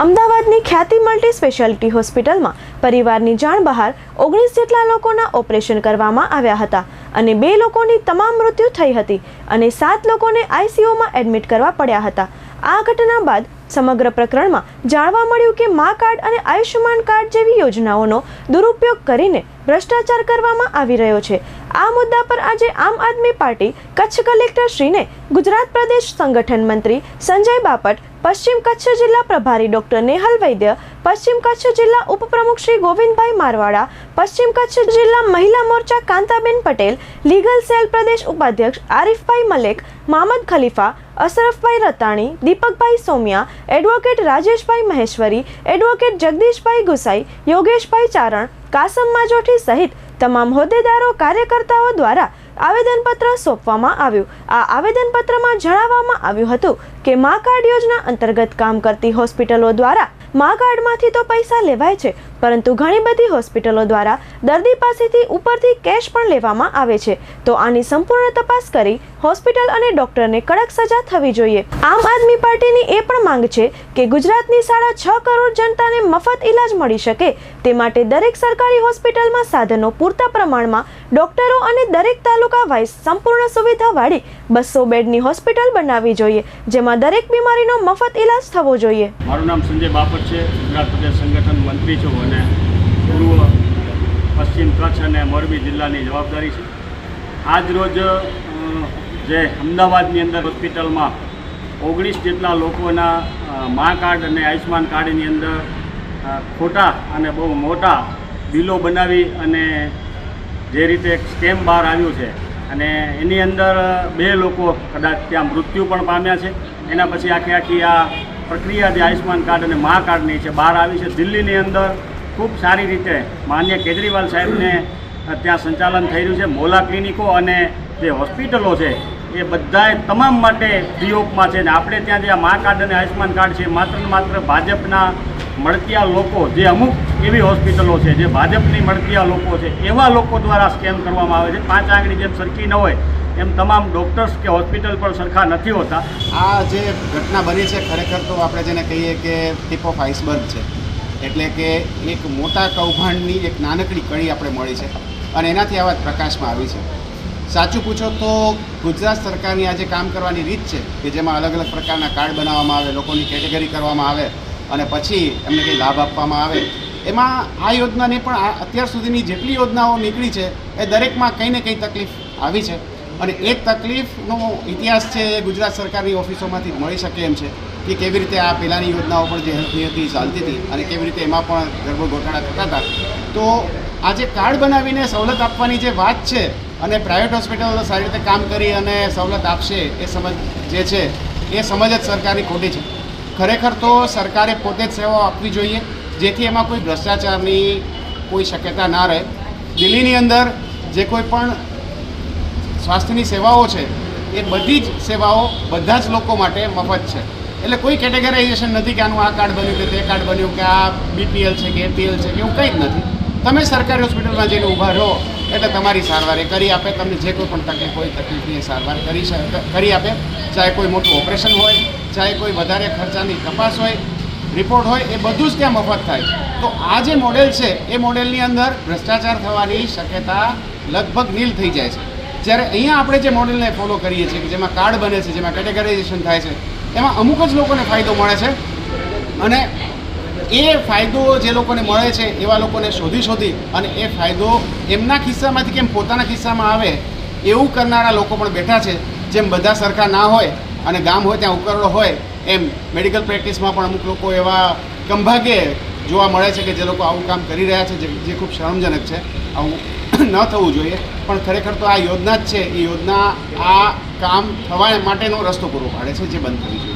અમદાવાદની ખ્યાતિ multi speciality હોસ્પિટલમાં પરિવારની જાણ બહાર ઓગણીસ જેટલા લોકોના ઓપરેશન કરવામાં આવ્યા હતા અને બે લોકોની તમામ મૃત્યુ થઈ હતી અને સાત લોકોને આઈસીયુમાં એડમિટ કરવા પડ્યા હતા. આ ઘટના બાદ સમગ્ર પ્રકરણમાં જાણવા મળ્યું કે મા કાર્ડ અને આયુષ્યમાન કાર્ડ જેવી યોજનાઓનો દુરુપયોગ કરીને ભ્રષ્ટાચાર કરવામાં આવી રહ્યો છે. આ મુદ્દા પર આજે આમ આદમી પાર્ટી કચ્છ કલેક્ટર શ્રીને ગુજરાત પ્રદેશ સંગઠન મંત્રી સંજય બાપટ પશ્ચિમ કચ્છ જિલ્લા પ્રભારી ડોક્ટર નેહલ વૈદ્ય, પશ્ચિમ કચ્છ જિલ્લા ઉપપ્રમુખ શ્રી ગોવિંદભાઈ મારવાડા, પશ્ચિમ કચ્છ જિલ્લા મહિલા મોરચા કાંતાબેન પટેલ, લીગલ સેલ પ્રદેશ ઉપાધ્યક્ષ આરિફભાઈ મલેક, મામદ ખલીફા, અશરફભાઈ રતાણી, દીપકભાઈ સોમિયા, એડવોકેટ રાજેશભાઈ મહેશ્વરી, એડવોકેટ જગદીશભાઈ ગુસાઈ, યોગેશભાઈ ચારણ, કાસમ માજોઠી સહિત તમામ હોદ્દેદારો, કાર્યકર્તાઓ દ્વારા આવેદનપત્ર સોંપવામાં આવ્યું. આ આવેદનપત્રમાં જણાવવામાં આવ્યું હતું કે મા કાર્ડ યોજના અંતર્ગત કામ કરતી હોસ્પિટલો દ્વારા મા કાર્ડમાંથી તો પૈસા લેવાય છે પરંતુ ઘણી બધી હોસ્પિટલો દ્વારા દર્દી પાસેથી ઉપરથી કેશ પણ લેવામાં આવે છે. તો આની સંપૂર્ણ તપાસ કરી હોસ્પિટલ અને ડોક્ટરને કડક સજા થવી જોઈએ. આમ આદમી પાર્ટીની એ પણ માંગ છે કે ગુજરાતની સાડા છ કરોડ જનતાને મફત ઇલાજ મળી શકે. તે માટે દરેક સરકારી હોસ્પિટલમાં સાધનો પૂરતા પ્રમાણમાં ડોક્ટરો અને દરેક તાલુકા વાઇઝ સંપૂર્ણ સુવિધાવાળી બસો બેડની હોસ્પિટલ બનાવવી જોઈએ, જેમાં દરેક બીમારીનો મફત ઇલાજ થવો જોઈએ. મારું નામ સંજય બાપટ છે. ગુજરાત પ્રદેશ સંગઠન મંત્રી છું. અને પૂર્વ પશ્ચિમ કચ્છ અને મોરબી જિલ્લાની જવાબદારી છે. આજરોજ જે અમદાવાદની અંદર હોસ્પિટલમાં ઓગણીસ જેટલા લોકોના મા કાર્ડ અને આયુષ્માન કાર્ડની અંદર ખોટા અને બહુ મોટા બિલો બનાવી અને જે રીતે એક સ્કેમ બહાર આવ્યું છે અને એની અંદર બે લોકો કદાચ ત્યાં મૃત્યુ પણ પામ્યા છે. એના પછી આખી આખી આ પ્રક્રિયા જે આયુષ્માન કાર્ડ અને મા કાર્ડની છે બહાર આવી છે. દિલ્હીની અંદર ખૂબ સારી રીતે માન્ય કેજરીવાલ સાહેબને ત્યાં સંચાલન થઈ રહ્યું છે. મોલા ક્લિનિકો અને જે હોસ્પિટલો છે, એ બધાએ તમામ માટે ઓફમાં છે. ને આપણે ત્યાં જે આ મા કાર્ડ અને આયુષ્માન કાર્ડ છે માત્ર ને માત્ર ભાજપના મળતિયા લોકો, જે અમુક એવી હોસ્પિટલો છે, જે ભાજપની મળતિયા લોકો છે, એવા લોકો દ્વારા સ્કેમ કરવામાં આવે છે. પાંચ આંગળી જેમ સરખી ન હોય, એમ તમામ ડૉક્ટર્સ કે હોસ્પિટલ પણ સરખા નથી હોતા. આ જે ઘટના બની છે, ખરેખર તો આપણે જેને કહીએ કે ટીપ ઓફ આઈસબર્ગ છે. એટલે કે એક મોટા કૌભાંડની એક નાનકડી કડી આપણે મળી છે અને એનાથી આ વાત પ્રકાશમાં આવી છે. સાચું પૂછો તો ગુજરાત સરકારની આજે કામ કરવાની રીત છે કે જેમાં અલગ અલગ પ્રકારના કાર્ડ બનાવવામાં આવે, લોકોની કેટેગરી કરવામાં આવે અને પછી એમને કંઈ લાભ આપવામાં આવે, એમાં આ યોજનાને પણ અત્યાર સુધીની જેટલી યોજનાઓ નીકળી છે એ દરેકમાં કંઈ ને કંઈ તકલીફ આવી છે. અને એ તકલીફનો ઇતિહાસ છે એ ગુજરાત સરકારની ઓફિસોમાંથી મળી શકે એમ છે કે કેવી રીતે આ પહેલાંની યોજનાઓ પણ જે હેલ્થની હતી, ચાલતી હતી અને કેવી રીતે એમાં પણ ગરબો ગોટાળા થતા હતા. તો આજે કાર્ડ બનાવીને સવલત આપવાની જે વાત છે અને પ્રાઇવેટ હોસ્પિટલો સારી રીતે કામ કરી અને સવલત આપશે એ સમજ જે છે એ સમજ જ સરકારની ખોટી છે. ખરેખર તો સરકારે પોતે જ સેવાઓ આપવી જોઈએ, જેથી એમાં કોઈ ભ્રષ્ટાચારની કોઈ શક્યતા ના રહે. દિલ્હીની અંદર જે કોઈ પણ સ્વાસ્થ્યની સેવાઓ છે, એ બધી જ સેવાઓ બધા જ લોકો માટે મફત છે. એટલે કોઈ કેટેગરાઇઝેશન નથી કે આનું આ કાર્ડ બન્યું કે તે કાર્ડ બન્યું કે આ બીપીએલ છે કે એપીએલ છે કે એવું કંઈ જ નથી. તમે સરકારી હોસ્પિટલમાં જઈને ઊભા રહો, એટલે તમારી સારવાર એ કરી આપે, તમને જે કોઈ પણ તકલીફ હોય તકલીફની સારવાર કરી કરી આપે. ચાહે કોઈ મોટું ઓપરેશન હોય, ચાહે કોઈ વધારે ખર્ચાની તપાસ હોય, રિપોર્ટ હોય, એ બધું જ ત્યાં મફત થાય. તો આ જે મોડેલ છે, એ મોડેલની અંદર ભ્રષ્ટાચાર થવાની શક્યતા લગભગ નીલ થઈ જાય છે. જ્યારે અહીંયા આપણે જે મોડેલને ફોલો કરીએ છીએ કે જેમાં કાર્ડ બને છે, જેમાં કેટેગરાઇઝેશન થાય છે, એમાં અમુક જ લોકોને ફાયદો મળે છે. અને એ ફાયદો જે લોકોને મળે છે, એવા લોકોને શોધી શોધી અને એ ફાયદો એમના ખિસ્સામાંથી કેમ પોતાના ખિસ્સામાં આવે, એવું કરનારા લોકો પણ બેઠા છે. જેમ બધા સરખા ના હોય અને ગામ હોય, ત્યાં ઉકરડો હોય, એમ મેડિકલ પ્રેક્ટિસમાં પણ અમુક લોકો એવા કમભાગે જોવા મળે છે કે જે લોકો આવું કામ કરી રહ્યા છે જે ખૂબ શરમજનક છે. આવું ન થવું જોઈએ, પણ ખરેખર તો આ યોજના જ છે. એ યોજના આ કામ થવા માટેનો રસ્તો પૂરો પાડે છે, જે બંધ થવી જોઈએ.